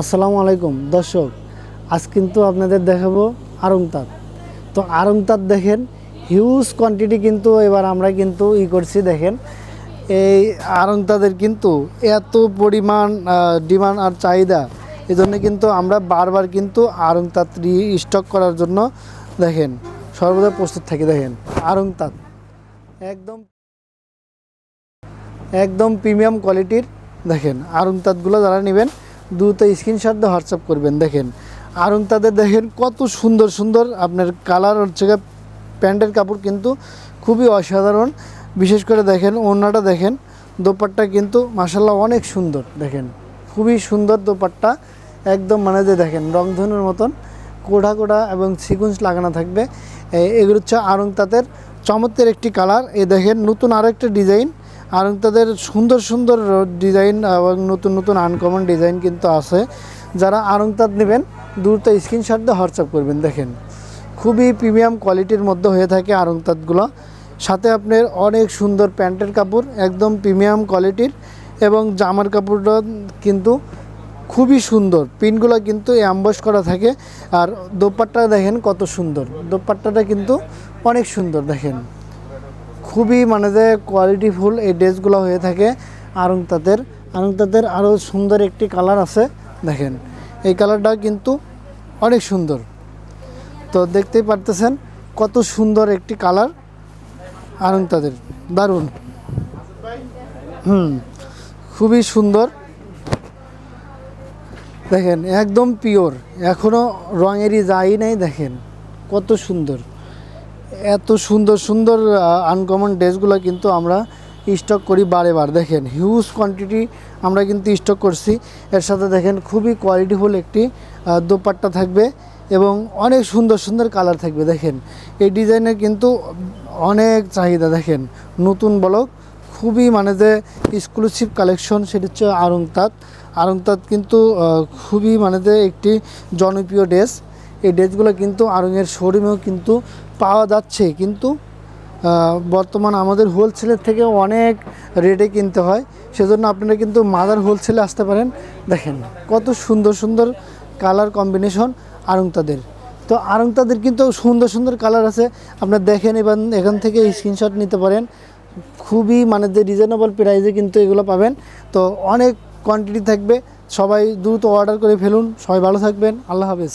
আসসালামু আলাইকুম। দর্শক, আজ কিন্তু আপনাদের দেখাবো আরংতাত তো আরংতাত দেখেন হিউজ কোয়ান্টিটি কিন্তু এবার আমরা কিন্তু ই করছি, দেখেন। এই আরংতাদের কিন্তু এত পরিমাণ ডিমান্ড আর চাহিদা এই জন্য কিন্তু আমরা বারবার কিন্তু আরংতাত স্টক করার জন্য, দেখেন, সর্বদা প্রস্তুত থাকি, দেখেন আরংতাত একদম একদম প্রিমিয়াম কোয়ালিটির দেখেন আরং তাঁতগুলো যারা নেবেন দ্রুত স্ক্রিনশট দিয়ে হোয়াটসঅ্যাপ করবেন, দেখেন। আরং তাদের দেখেন কত সুন্দর সুন্দর আপনার কালার হচ্ছে প্যান্টের কাপড় কিন্তু খুবই অসাধারণ। বিশেষ করে দেখেন, ওড়নাটা দেখেন, দোপাট্টা কিন্তু মাসাল্লাহ অনেক সুন্দর, দেখেন। খুবই সুন্দর দোপাট্টা, একদম মানে যে দেখেন, রংধনুর মতন, কোড়া কোড়া এবং সিকুন্স লাগানো থাকবে। এগুলো হচ্ছে আরং তাঁতের চমৎকার একটি কালার এ দেখেন, নতুন আরও একটা ডিজাইন আর তাদের সুন্দর সুন্দর ডিজাইন এবং নতুন নতুন আনকমন ডিজাইন কিন্তু আছে। যারা আরংতাদ নেবেন, দ্রুত স্ক্রিনশট দিয়ে হোয়াটসঅ্যাপ করবেন, দেখেন। খুবই প্রিমিয়াম কোয়ালিটির মধ্যে হয়ে থাকে আরংতাদগুলো সাথে আপনার অনেক সুন্দর প্যান্টের কাপড়, একদম প্রিমিয়াম কোয়ালিটির এবং জামার কাপড়টা কিন্তু খুবই সুন্দর। পিনগুলো কিন্তু অ্যাম্বস করা থাকে। আর দোপাট্টা দেখেন কত সুন্দর। দোপাট্টাটা কিন্তু অনেক সুন্দর, দেখেন। খুবই মানে যে কোয়ালিটিফুল এই ড্রেসগুলো হয়ে থাকে। আরং তাঁতের আরং তাঁতের আরও সুন্দর একটি কালার আছে, দেখেন। এই কালারটা কিন্তু অনেক সুন্দর। তো দেখতেই পারতেছেন কত সুন্দর একটি কালার আরং তাঁতের দারুণ। হুম, খুবই সুন্দর। দেখেন, একদম পিওর এখনও রঙেরই যাই নাই, দেখেন। কত সুন্দর। এত সুন্দর সুন্দর আনকমন ড্রেসগুলো কিন্তু আমরা স্টক করি বারে বার। দেখেন হিউজ কোয়ান্টিটি আমরা কিন্তু স্টক করছি। এর সাথে দেখেন, খুবই কোয়ালিটিফুল একটি দোপাট্টা থাকবে এবং অনেক সুন্দর সুন্দর কালার থাকবে। দেখেন, এই ডিজাইনের কিন্তু অনেক চাহিদা। দেখেন, নতুন ব্লক খুবই মানে যে এক্সক্লুসিভ কালেকশন সেটা হচ্ছে আরংতাত আরংতাত কিন্তু খুবই মানে যে একটি জনপ্রিয় ড্রেস এই ড্রেসগুলো কিন্তু আরঙের শোরুমেও কিন্তু পাওয়া যাচ্ছে। কিন্তু বর্তমান আমাদের হোলসেলের থেকে অনেক রেটে কিনতে হয়। সেজন্য আপনারা কিন্তু মাদার হোলসেলে আসতে পারেন। দেখেন, কত সুন্দর সুন্দর কালার কম্বিনেশন আরংতাদের তো আরংতাদের কিন্তু সুন্দর সুন্দর কালার আছে। আপনারা দেখেন এবার এখান থেকে স্ক্রিনশট নিতে পারেন। খুবই মানে যে রিজনেবল প্রাইসে কিন্তু এগুলো পাবেন। তো অনেক কোয়ান্টিটি থাকবে। সবাই দ্রুত অর্ডার করে ফেলুন। সবাই ভালো থাকবেন। আল্লাহ হাফেজ।